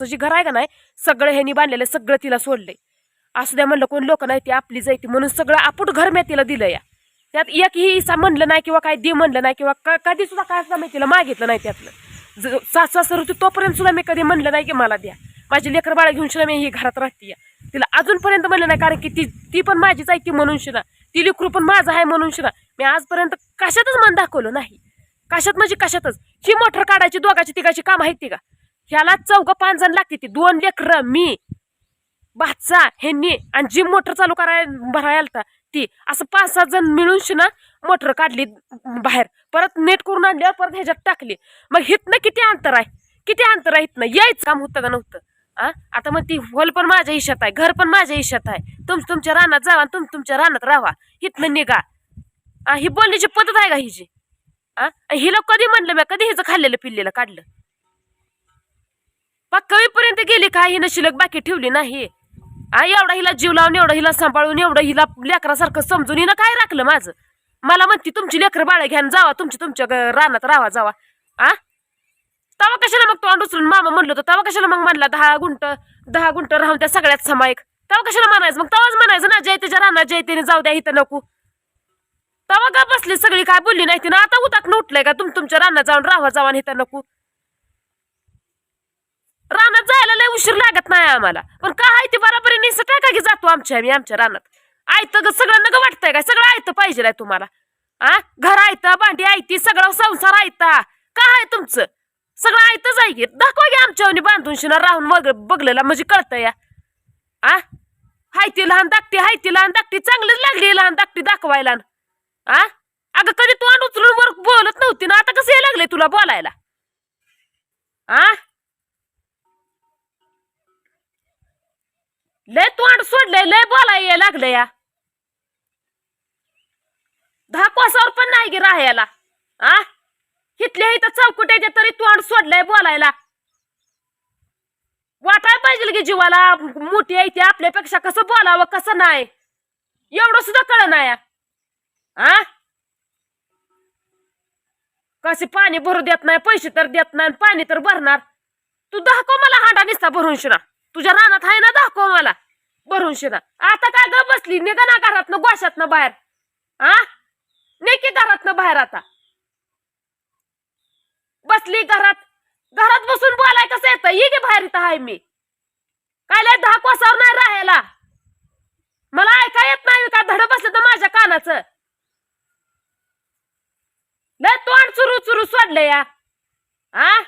तुझी घर आहे का नाही? सगळं ह्यांनी बांधलेलं सगळं तिला सोडलंय. असू द्या म्हणलं कोण लोक नाही ती आपली जायती म्हणून सगळं आपुट घर मी तिला दिलं या. त्यात एकही इसा म्हणलं नाही किंवा काय दे म्हणलं नाही किंवा क- कधी सुद्धा काय असं मी तिला मागितलं नाही त्यातलं. सासू सासर होती तोपर्यंत सुद्धा मी कधी म्हणलं नाही की मला द्या. माझी लेकर बाळा घेऊन शिना मी ही घरात राहते तिला अजूनपर्यंत म्हणलं नाही कारण की ती ती पण माझीच आहे ती म्हणून शिना ती लेकरू पण माझं आहे म्हणून शिना मी आजपर्यंत कशातच मन दाखवलं नाही. कशात म्हणजे कशातच. ही मोटर काढायची दोघाची तिघाची काम आहेत ती का? ह्याला चौघ पाच जण लागते ती. दोन लेकर मी बाचा ह्यांनी आणि जी मोटर चालू करायला भरायला आलता ती. असं पाच सात जण मिळून शिना मोटर काढली बाहेर. परत नेट करून आणल्यावर परत ह्याच्यात टाकली. मग हितनं किती अंतर आहे? किती अंतर आहे हितनं? यायचं काम होतं का नव्हतं? आ? आता मग ती होल पण माझ्या हिशात आहे. घर पण माझ्या हिशात आहे. तुम तुमच्या रानात जावा तुम तुमच्या रानात राहा. हितनं निघा. ही बोलण्याची पद्धत आहे का हिची? आ? हिला कधी म्हणलं मी? कधी हिचं खाल्लेलं पिल्लेलं काढलं? पर्यंत गेली का हिनं शिलक बाकी ठेवली नाही? आई एवढा हिला जीव लावून एवढं हिला सांभाळून एवढं हिला लेकरासारखं समजून हिनं काय राखलं माझं? मला म्हणती तुमची लेकर बाळ घ्यान जावा तुमची तुमच्या रानात राहा जावा. आ? तवा कशाला मग तो उचलून मामा म्हणलं होतं? तवा कशाला मग म्हणला दहा गुंट दहा गुंट राहून त्या सगळ्यात समायक. तवा कशाला म्हणायचं? मग तवाच म्हणायचं ना जय त्याच्या रानात जय त्याने जाऊ द्या इथं नको. तवा का बसली? सगळी काय बोलली नाही तिनं? आता उताक उठलंय का? तुम तुमच्या रानात जाऊन राहा जावा आणि इथं नको. रानात जायला लय उशीर लागत नाही आम्हाला. पण का आहे ते बराबरी निसं टाका की जातो आमच्या आम्ही आमच्या रानात? आयत ग सगळं नग वाटतंय काय? सगळं आयतं पाहिजे आहे तुम्हाला. आ? घर आयतं भांडी आयती सगळं संसार आयता. का आहे तुमचं? सगळं आयतच आहे की? दाखवा घ्या आमच्या बांधून शिणार राहून मग बघलेला म्हणजे कळतं या. आ? हाय ती लहान दाकटी हाय ती लहान दाकटी चांगलीच लागली लहान दाकटी दाखवायला. आ? अगं कधी तू आण उचलून वर बोलत नव्हती ना? आता कसं यायला लागले तुला बोलायला? आ? लय तोंड सोडलंय लय बोलाय याय लागलं या. दहा कोसावर पण नाही गे राहायला. आ? इथल्या इथं चौकट्याच्या तरी तोंड सोडलंय बोलायला. वाटाय पाहिजे की जीवाला मोठी आहे ती आपल्यापेक्षा कसं बोलावं कसं नाही? एवढं सुद्धा कळ नाही आ? कसे पाणी भरू देत नाही पैसे तर देत नाही पाणी तर भरणार. तू दाखव मला हांडा निसता भरून शिना तुझ्या रानात आहे ना दाखव मला. भरून शिरा. आता काय ग बसली? निघा ना घरात गोशात ना बाहेर. आ? नेकी घरातनं बाहेर आता. बसली घरात. घरात बसून बोलाय कसं येतं? ये गे बाहेर इथं आहे मी. काय लय दहा कोसावर नाही राहायला? मला ऐका येत नाही का? धड बसलं तर माझ्या कानाचं. लय तोंड चुरू चुरू सोडलं या. आ?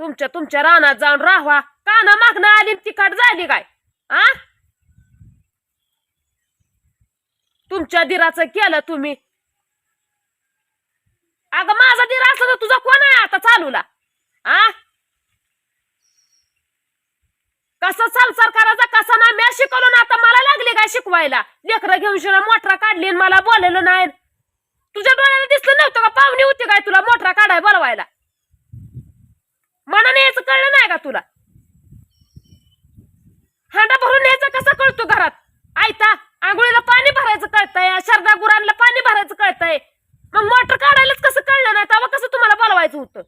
तुमच्या तुमच्या रानात जाऊन राहा काना मागणं आली तिखट झाली काय? आ? तुमच्या दिराचं केलं तुम्ही. अगं माझा दिर असला तर तुझा कोण आहे आता चालूला? आ? कसं संसार करायचा कसा नाही? मी शिकवलं ना आता मला लागले काय शिकवायला? लेकरं घेऊन शिरा मोठरा काढली आणि मला बोललेलं नाही. तुझ्या डोळ्याला दिसलं नव्हतं का? पाहुणी होती काय तुला? मोठरा काढाय बोलवायला. मनाने यायचं कळलं नाही का तुला? हांडा भरून यायचं कसं कळतो घरात? आयता आंघोळीला पाणी भरायचं कळतंय शरदा गुरांना पाणी भरायचं कळतंय. मग मोटर काढायलाच कसं कळलं नाही? तेव्हा कसं तुम्हाला बोलवायचं होतं?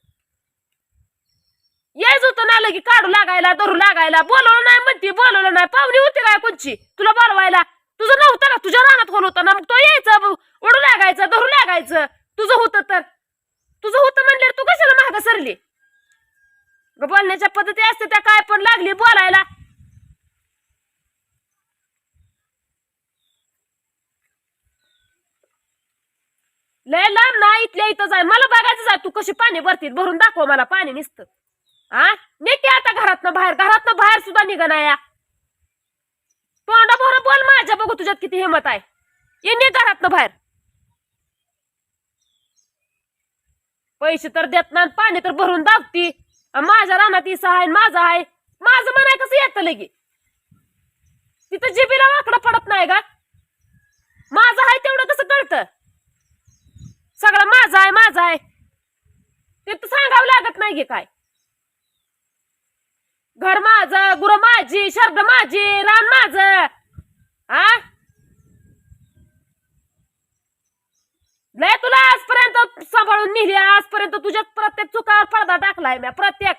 यायचं होतं ना लगी काढू लागायला धरू लागायला. बोलवलं नाही म्हणते बोलवलं नाही. पाहुणी होती काय कोणची? तुला बोलवायला? तुझं नव्हतं का? तुझ्या रानात कोण होतं ना? मग तो यायचा उडू लागायचं धरू लागायचं. तुझं होतं तर? तुझं होतं म्हणल्यावर तू कशाला महाग सरली? बोलण्याच्या पद्धती असते त्या काय पण लागली बोलायला. लय लांब ना इथल्या इथं जाय. मला बघायचं जाय तू कशी पाणी भरतीत भरून दाखव मला पाणी निसतं. आ? निघते आता घरातनं बाहेर घरातनं बाहेर सुद्धा निघा या. तोंडा भर बोल माझ्या बघू तुझ्यात किती हिंमत आहे. ये निघ घरातनं बाहेर. पैसे तर देत नाही पाणी तर भरून दाखती माझ्या रानात इसा आहे माझं आहे. माझं म्हणाय कसं येतं लगे? तिथं जिबीला वाकडं पडत नाही का? माझं आहे तेवढं कसं कळतं? सगळं माझं आहे माझं आहे. ते तर सांगावं लागत नाही गे काय. घर माझं गुरु माझी शब्द माझी रान माझं. आ? नाही तुला आजपर्यंत सांभाळून नेली आजपर्यंत तुझ्या प्रत्येक चुकावर पडदा टाकलाय म्या प्रत्येक.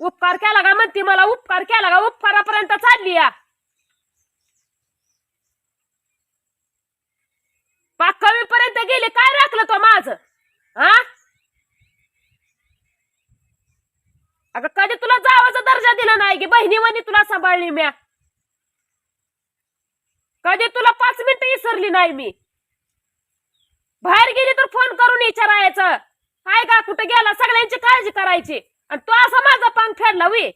उपकार केला का म्हणते मला उपकार केला का? उपकारापर्यंत चालली या. पाकवीपर्यंत गेले काय राखलं तो माझं? हा अगं कधी तुला जावाचा दर्जा दिला नाही की बहिणीवानी तुला सांभाळली म्या? कधी तुला पाच मिनिटं विसरली नाही मी? बाहेर गेली तर फोन करून विचारायचं. काय का कुठे गेला? सगळ्यांची काळजी करायची. आणि तो असा माझा पंग फेडला वी.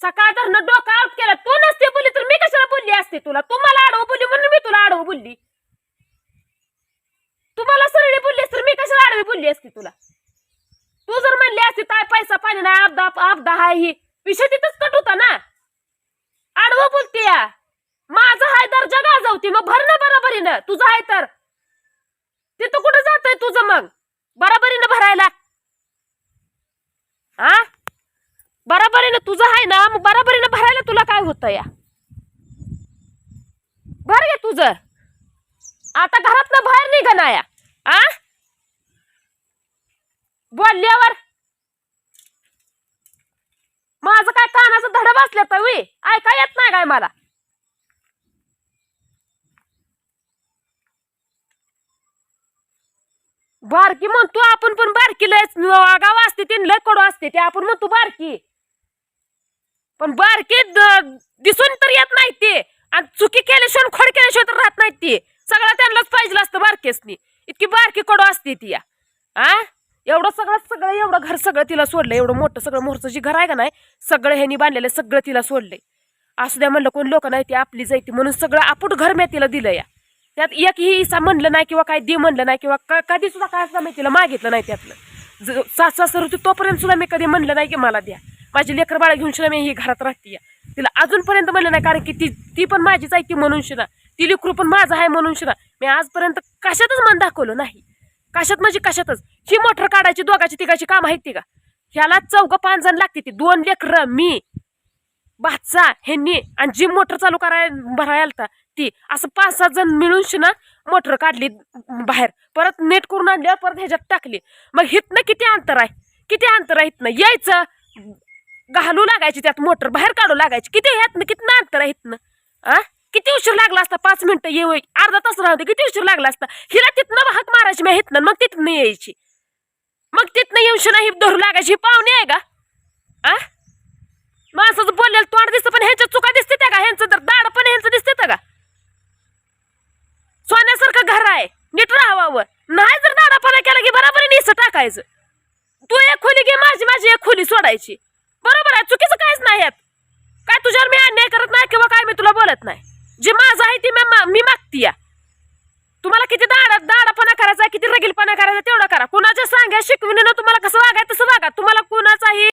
सकाळ तर डोकं आउट केला. तू नसते बोलली तर मी कशाला बोलली असते तुला? तू मला आडवं बोलली म्हणून मी तुला आडवं बोलली. तुम्हाला सरळी बोलली तर मी कशाला आडवी बोलली असती तुला? तू जर म्हणली असती काय पैसा पाणी नाही अपदा अपदा हाय ही. विषय तिथंच कट होता ना. आडवं बोलते या. माझा हाय दर्जा गाजवती मग भर ना बराबरीनं. तुझं हाय तर. तिथं कुठं जातय तुझं मग? बराबरीनं भरायला. हा बराबरीनं तुझं आहे ना मग बराबरीनं भरायला तुला काय होतं या? भर घे तुझं. आता घरात बाहेर निघ ना या. आ? बोलल्यावर? माझं काय कानाचं धड बसलं तर वी? ऐका येत नाही काय मला? बारकी म्हणतो आपण पण बारकी लयच गाव असते तीन लय कडू असते ते. आपण म्हणतो बारकी. पण बारकी दिसून तर येत नाही ते. आणि चुकी केल्याशिवाय खोड केल्याशिवाय तर राहत नाही ते. सगळं त्यांनाच पाहिजे असतं बारकेसनी. इतकी बारकी कडू असते ती या. आ? एवढं सगळं सगळं एवढं घर सगळं तिला सोडलं एवढं मोठं सगळं मोहरचं जी घर आहे का नाही सगळं ह्यांनी बांधलेलं सगळं तिला सोडलंय. असू द्या म्हणलं कोण लोक नाही ती आपली जायती म्हणून सगळं आपण घर मी तिला दिलं या त्यात एक ही इसा म्हणलं नाही किंवा काय दे म्हणलं नाही किंवा क- कधी सुद्धा काय असं मी तिला मागितलं नाही त्यातलं. ज- सास सासर होती तोपर्यंत सुद्धा मी कधी म्हणलं नाही की मला द्या. माझी लेकर बाळा घेऊन शिना मी ही घरात राहते तिला अजूनपर्यंत म्हणलं नाही कारण की ती ती पण माझीच आहे ती म्हणून शिना ती लेकरू पण माझं आहे म्हणून शिना मी आजपर्यंत कशातच मन दाखवलं नाही. कशात म्हणजे कशातच? ही मोटर काढायची दोघाची तिघाची काम आहेत ती का? ह्याला चौघ पाच जण लागते ती. दोन लेकर मी भाचा ह्यांनी आणि जी मोटर चालू करायला भरायला आलता ती. असं पाच सात जण मिळून शिना मोटर काढली बाहेर. परत नेट करून आणल्यावर परत ह्याच्यात टाकली. मग हितनं किती अंतर आहे? किती अंतर आहे हितनं? यायचं. घालू लागायची त्यात मोटर बाहेर काढू लागायची. किती ह्यातनं कितनं अंतर आहे हितनं? आ? किती उशीर लागला असता? पाच मिनिटं येऊ अर्धा तास राहते किती उशीर लागला असता? हिला तिथनं हाक मारायची मी हितनं मग तिथनं यायची. मग तिथनं येऊशी नाही धरू लागायची पाहुणे आहे का? आ? माणसाचं बोललेलं तोंड दिसतं पण ह्यांच्या चुका दिसते त्या का? ह्यांचं तर दाड पण ह्यांचं दिसते का? सोन्यासारखं घर आहे नीट राहावं. नाही जर दाडापणा केला की बरोबर निस टाकायचं. तू एक खोली घे माझी माझी एक खोली सोडायची. बरोबर आहे चुकीचं काहीच नाही यात. काय तुझ्यावर मी अन्याय करत नाही किंवा काय मी तुला बोलत नाही? जे माझं आहे ते मी मा- मी मागती या तुम्हाला किती दाडा दाडापणा करायचा किती रगीलपणा करायचा तेवढा करा. कुणाच्या सांगा शिकविणीनं तुम्हाला कसं वागायचं तसं वागा. तुम्हाला कुणाचाही